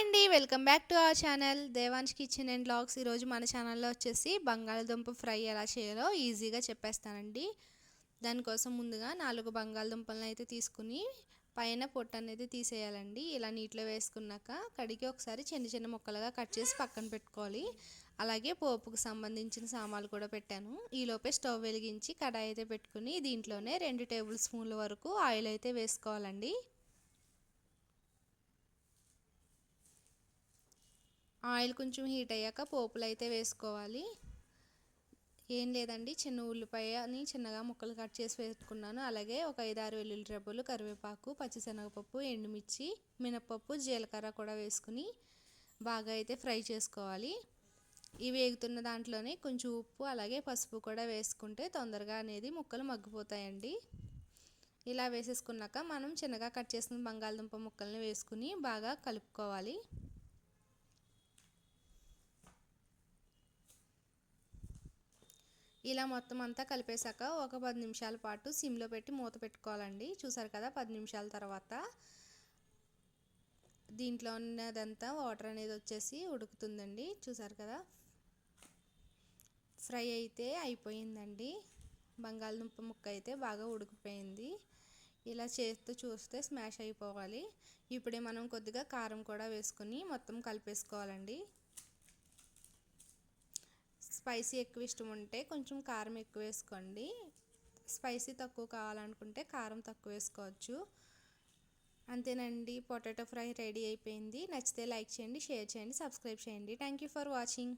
అండి welcome back to our channel. Devan's kitchen and blogs ఈరోజు మన ఛానల్లో వచ్చేసి బంగాళదుంప ఫ్రై ఎలా చేయాలో ఈజీగా చెప్పేస్తానండి. దానికోసం ముందుగా నాలుగు బంగాళదుంపలను అయితే తీసుకుని పైన పొట్టు అనేది తీసేయాలండి. ఇలా నీటిలో వేసుకున్నాక కడిగి ఒకసారి చిన్న చిన్న ముక్కలుగా కట్ చేసి పక్కన పెట్టుకోవాలి. అలాగే పోపుకు సంబంధించిన సామాన్లు కూడా పెట్టాను. ఈలోపే స్టవ్ వెలిగించి కడాయి అయితే పెట్టుకుని దీంట్లోనే రెండు టేబుల్ స్పూన్ల వరకు ఆయిల్ అయితే వేసుకోవాలండి. ఆయిల్ కొంచెం హీట్ అయ్యాక పోపులు అయితే వేసుకోవాలి. ఏం లేదండి చిన్న ఉల్లిపాయని చిన్నగా ముక్కలు కట్ చేసి వేసుకున్నాను అలాగే ఒక ఐదారు వెల్లుల్లి రెబ్బలు కరివేపాకు పచ్చిశనగపప్పు ఎండుమిర్చి మినపప్పు జీలకర్ర కూడా వేసుకుని బాగా అయితే ఫ్రై చేసుకోవాలి. ఇవి వేగుతున్న దాంట్లోనే కొంచెం ఉప్పు అలాగే పసుపు కూడా వేసుకుంటే తొందరగా అనేది ముక్కలు మగ్గిపోతాయండి. ఇలా వేసేసుకున్నాక మనం చిన్నగా కట్ చేసిన బంగాళదుంప ముక్కల్ని వేసుకుని బాగా కలుపుకోవాలి. ఇలా మొత్తం అంతా కలిపేశాక ఒక పది నిమిషాల పాటు సిమ్లో పెట్టి మూత పెట్టుకోవాలండి. చూసారు కదా పది నిమిషాల తర్వాత దీంట్లో ఉన్నదంతా వాటర్ అనేది వచ్చేసి ఉడుకుతుందండి. చూసారు కదా ఫ్రై అయితే అయిపోయిందండి. బంగాళదుంప ముక్క అయితే బాగా ఉడికిపోయింది. ఇలా చేస్తూ చూస్తే స్మాష్ అయిపోవాలి. ఇప్పుడే మనం కొద్దిగా కారం కూడా వేసుకుని మొత్తం కలిపేసుకోవాలండి. స్పైసీ ఎక్కువ ఇష్టం ఉంటే కొంచెం కారం ఎక్కువ వేసుకోండి. స్పైసీ తక్కువ కావాలనుకుంటే కారం తక్కువ వేసుకోవచ్చు. అంతేనండి పొటాటో ఫ్రై రెడీ అయిపోయింది. నచ్చితే లైక్ చేయండి షేర్ చేయండి సబ్స్క్రైబ్ చేయండి. Thank you for watching.